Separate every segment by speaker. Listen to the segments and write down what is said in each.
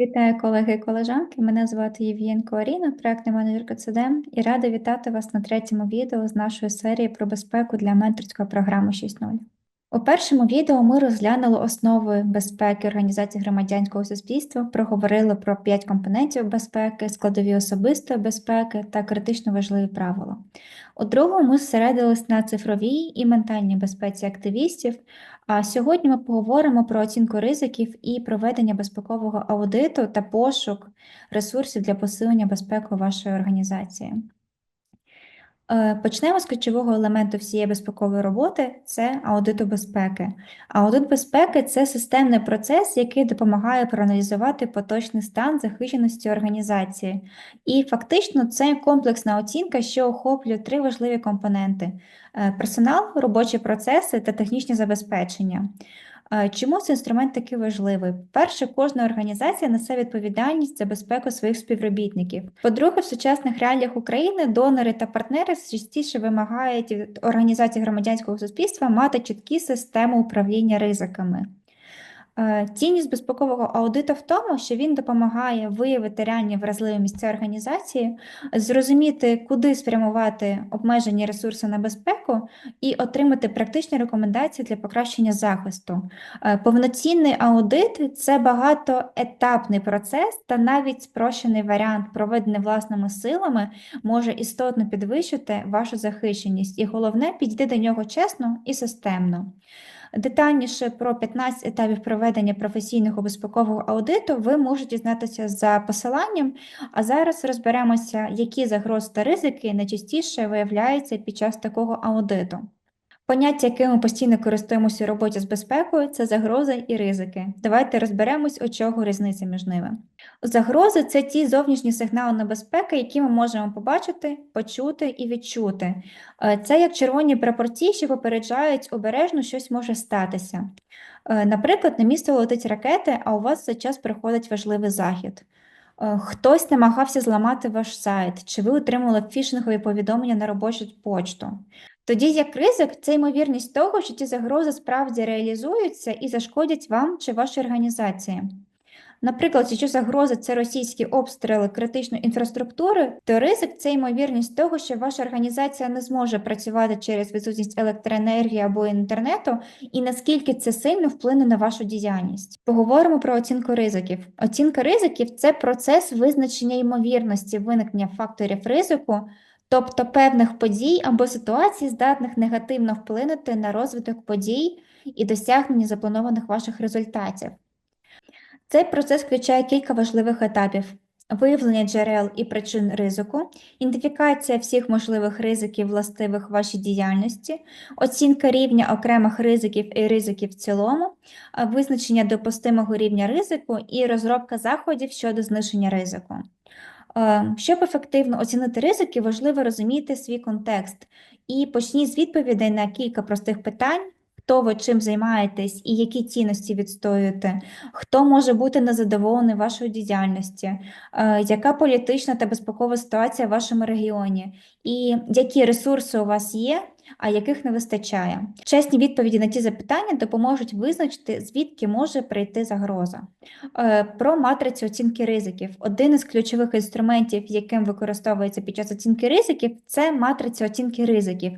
Speaker 1: Вітаю колеги і колежанки. Мене звати Євгенко Аріна, проєктний менеджерка КЦДМ, і рада вітати вас на третьому відео з нашої серії про безпеку для менторської програми 6.0. У першому відео ми розглянули основи безпеки організації громадянського суспільства, проговорили про п'ять компонентів безпеки, складові особистої безпеки та критично важливі правила. У другому ми зосередились на цифровій і ментальній безпеці активістів. А сьогодні ми поговоримо про оцінку ризиків і проведення безпекового аудиту та пошук ресурсів для посилення безпеки вашої організації. Е, почнемо з ключового елементу всієї безпекової роботи це аудиту безпеки. Аудит безпеки це системний процес, який допомагає проаналізувати поточний стан захищеності організації. І фактично це комплексна оцінка, що охоплює три важливі компоненти: е, персонал, робочі процеси та технічне забезпечення. Чому цей інструмент такий важливий? Перше, кожна організація несе відповідальність за безпеку своїх співробітників. По-друге, в сучасних реаліях України донори та партнери частіше вимагають від організації громадянського суспільства мати чіткі системи управління ризиками. Е, цінність безпекового аудиту в тому, що він допомагає виявити реальні вразливі місця організації, зрозуміти, куди спрямувати обмежені ресурси на безпеку і отримати практичні рекомендації для покращення захисту. Е, повноцінний аудит це багатоетапний процес та навіть спрощений варіант, проведений власними силами, може істотно підвищити вашу захищеність, і головне підійти до нього чесно і системно. Детальніше про 15 етапів проведення професійного безпекового аудиту ви можете дізнатися за посиланням, а зараз розберемося, які загрози та ризики найчастіше виявляються під час такого аудиту. Поняття, яким ми постійно користуємося у роботі з безпекою, це загрози і ризики. Давайте розберемось, у чого різниця між ними. Загрози це ті зовнішні сигнали небезпеки, які ми можемо побачити, почути і відчути. Е, це як червоні прапорці, що попереджають обережно щось може статися. Е, наприклад, на місце летить ракети, а у вас за час приходить важливий захід. Е, хтось намагався зламати ваш сайт, чи ви отримали фішингові повідомлення на робочу почту. Тоді як ризик це ймовірність того, що ці загрози справді реалізуються і зашкодять вам чи вашій організації. Наприклад, якщо загроза це російські обстріли критичної інфраструктури, то ризик це ймовірність того, що ваша організація не зможе працювати через відсутність електроенергії або інтернету, і наскільки це сильно вплине на вашу діяльність. Поговоримо про оцінку ризиків. Оцінка ризиків це процес визначення ймовірності виникнення факторів ризику тобто певних подій або ситуацій, здатних негативно вплинути на розвиток подій і досягнення запланованих ваших результатів. Цей процес включає кілька важливих етапів. Виявлення джерел і причин ризику, ідентифікація всіх можливих ризиків, властивих вашій діяльності, оцінка рівня окремих ризиків і ризиків в цілому, визначення допустимого рівня ризику і розробка заходів щодо зниження ризику. Е, щоб ефективно оцінити ризики, важливо розуміти свій контекст. І почніть з відповідей на кілька простих питань. Хто ви чим займаєтесь і які цінності відстоюєте, хто може бути незадоволений вашою діяльності, е, яка політична та безпекова ситуація в вашому регіоні, і які ресурси у вас є, а яких не вистачає. Чесні відповіді на ті запитання допоможуть визначити, звідки може прийти загроза. Е, про матрицю оцінки ризиків. Один із ключових інструментів, яким використовується під час оцінки ризиків, це матриця оцінки ризиків.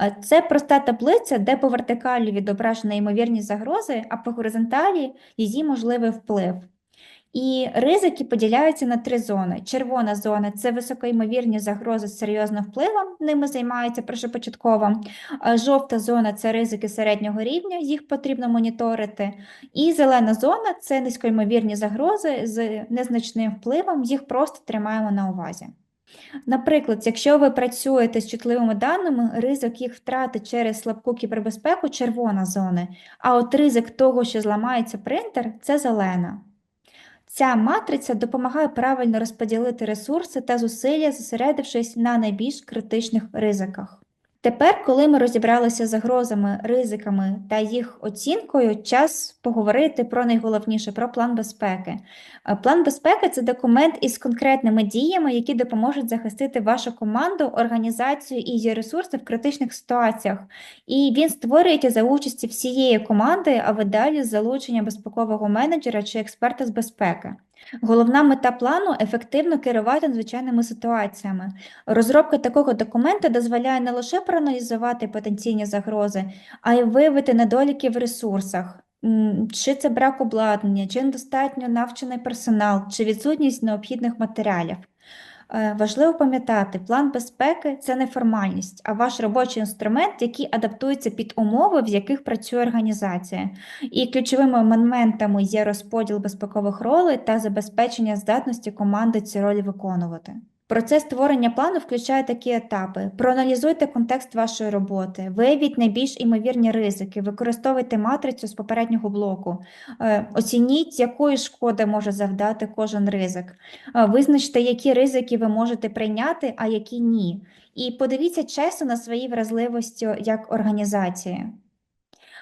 Speaker 1: Е, це проста таблиця, де по вертикалі відображена ймовірність загрози, а по горизонталі її можливий вплив. І ризики поділяються на три зони. Червона зона це високоймовірні загрози з серйозним впливом, ними займається першопочатково. Жовта зона це ризики середнього рівня, їх потрібно моніторити. І зелена зона це низькоймовірні загрози з незначним впливом, їх просто тримаємо на увазі. Наприклад, якщо ви працюєте з чутливими даними, ризик їх втрати через слабку кібербезпеку червона зона, а от ризик того, що зламається принтер, це зелена. Ця матриця допомагає правильно розподілити ресурси та зусилля, зосередившись на найбільш критичних ризиках. Тепер, коли ми розібралися з загрозами, ризиками та їх оцінкою, час поговорити про найголовніше про план безпеки. Е, план безпеки це документ із конкретними діями, які допоможуть захистити вашу команду, організацію і її ресурси в критичних ситуаціях. І він створюється за участі всієї команди, а ви далі з залучення безпекового менеджера чи експерта з безпеки. Головна мета плану ефективно керувати надзвичайними ситуаціями. Розробка такого документа дозволяє не лише проаналізувати потенційні загрози, а й виявити недоліки в ресурсах. Чи це брак обладнання, чи недостатньо навчений персонал, чи відсутність необхідних матеріалів. Е, Важливо пам'ятати, план безпеки це не формальність, а ваш робочий інструмент, який адаптується під умови, в яких працює організація. І ключовими моментами є розподіл безпекових ролей та забезпечення здатності команди ці ролі виконувати. Процес створення плану включає такі етапи: проаналізуйте контекст вашої роботи, виявіть найбільш імовірні ризики, використовуйте матрицю з попереднього блоку, е, оцініть, якої шкоди може завдати кожен ризик, Е, визначте, які ризики ви можете прийняти, а які ні. І подивіться чесно на свої вразливості як організації.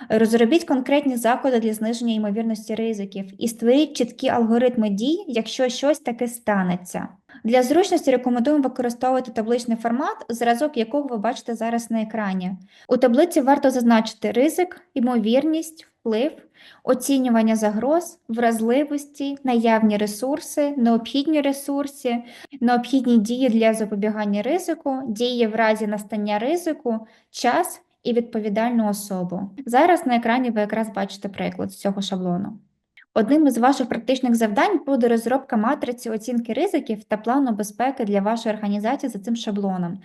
Speaker 1: Розробіть конкретні заходи для зниження ймовірності ризиків і створіть чіткі алгоритми дій, якщо щось таке станеться. Для зручності рекомендуємо використовувати табличний формат, зразок якого ви бачите зараз на екрані. У таблиці варто зазначити ризик, ймовірність, вплив, оцінювання загроз, вразливості, наявні ресурси, необхідні ресурси, необхідні дії для запобігання ризику, дії в разі настання ризику, час і відповідальну особу. Зараз на екрані ви якраз бачите приклад з цього шаблону. Одним із ваших практичних завдань буде розробка матриці оцінки ризиків та плану безпеки для вашої організації за цим шаблоном.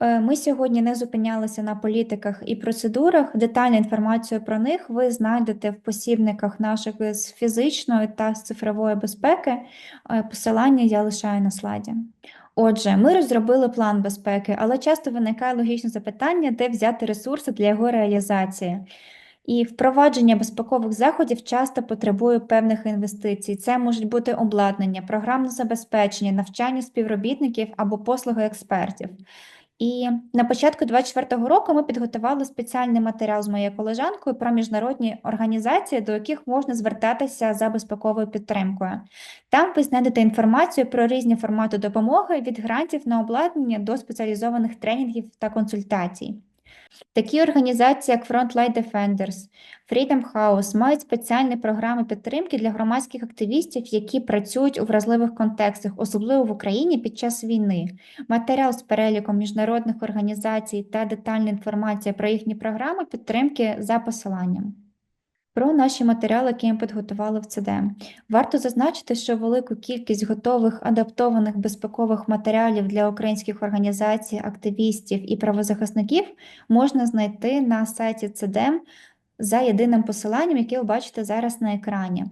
Speaker 1: Е, Ми сьогодні не зупинялися на політиках і процедурах. Детальну інформацію про них ви знайдете в посібниках наших з фізичної та з цифрової безпеки. Е, Посилання я лишаю на слайді. Отже, ми розробили план безпеки, але часто виникає логічне запитання, де взяти ресурси для його реалізації. І впровадження безпекових заходів часто потребує певних інвестицій. Це можуть бути обладнання, програмне забезпечення, навчання співробітників або послуги експертів. І на початку 2024 року ми підготували спеціальний матеріал з моєю колежанкою про міжнародні організації, до яких можна звертатися за безпековою підтримкою. Там ви знайдете інформацію про різні формати допомоги від грантів на обладнання до спеціалізованих тренінгів та консультацій. Такі організації, як Frontline Defenders, Freedom House мають спеціальні програми підтримки для громадських активістів, які працюють у вразливих контекстах, особливо в Україні під час війни. Матеріал з переліком міжнародних організацій та детальна інформація про їхні програми підтримки за посиланням. Про наші матеріали, які ми підготували в ЦДМ. Варто зазначити, що велику кількість готових адаптованих безпекових матеріалів для українських організацій, активістів і правозахисників можна знайти на сайті ЦДМ за єдиним посиланням, яке ви бачите зараз на екрані.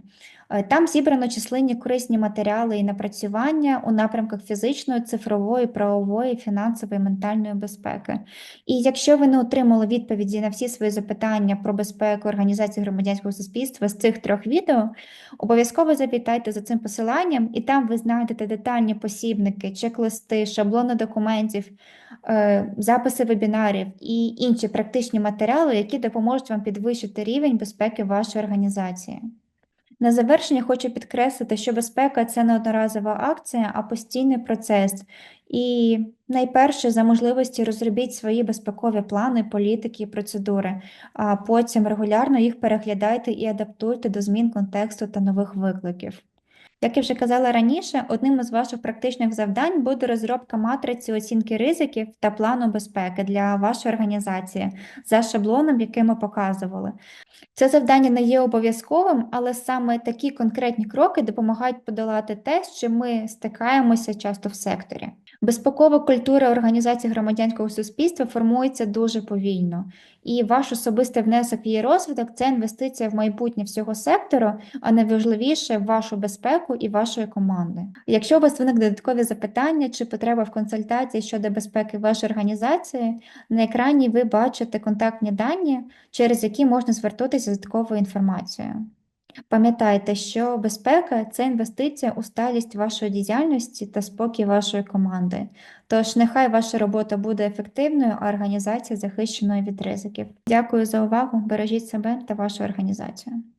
Speaker 1: Е, Там зібрано численні корисні матеріали і напрацювання у напрямках фізичної, цифрової, правової, фінансової, ментальної безпеки. І якщо ви не отримали відповіді на всі свої запитання про безпеку організації громадянського суспільства з цих трьох відео, обов'язково завітайте за цим посиланням, і там ви знайдете детальні посібники, чек-листи, шаблони документів, е, записи вебінарів і інші практичні матеріали, які допоможуть вам підвищити рівень безпеки вашої організації. На завершення хочу підкреслити, що безпека це не одноразова акція, а постійний процес. І найперше за можливості розробіть свої безпекові плани, політики і процедури, а потім регулярно їх переглядайте і адаптуйте до змін контексту та нових викликів. Як я вже казала раніше, одним із ваших практичних завдань буде розробка матриці оцінки ризиків та плану безпеки для вашої організації за шаблоном, який ми показували. Це завдання не є обов'язковим, але саме такі конкретні кроки допомагають подолати те, чим ми стикаємося часто в секторі. Безпекова культура організації громадянського суспільства формується дуже повільно, і ваш особистий внесок в її розвиток це інвестиція в майбутнє всього сектору, а найважливіше в вашу безпеку і вашої команди. Якщо у вас виникли додаткові запитання чи потреба в консультації щодо безпеки вашої організації, на екрані ви бачите контактні дані, через які можна звернутися з додатковою інформацією. Пам'ятайте, що безпека це інвестиція у сталість вашої діяльності та спокій вашої команди. Тож нехай ваша робота буде ефективною, а організація захищеною від ризиків. Дякую за увагу. Бережіть себе та вашу організацію.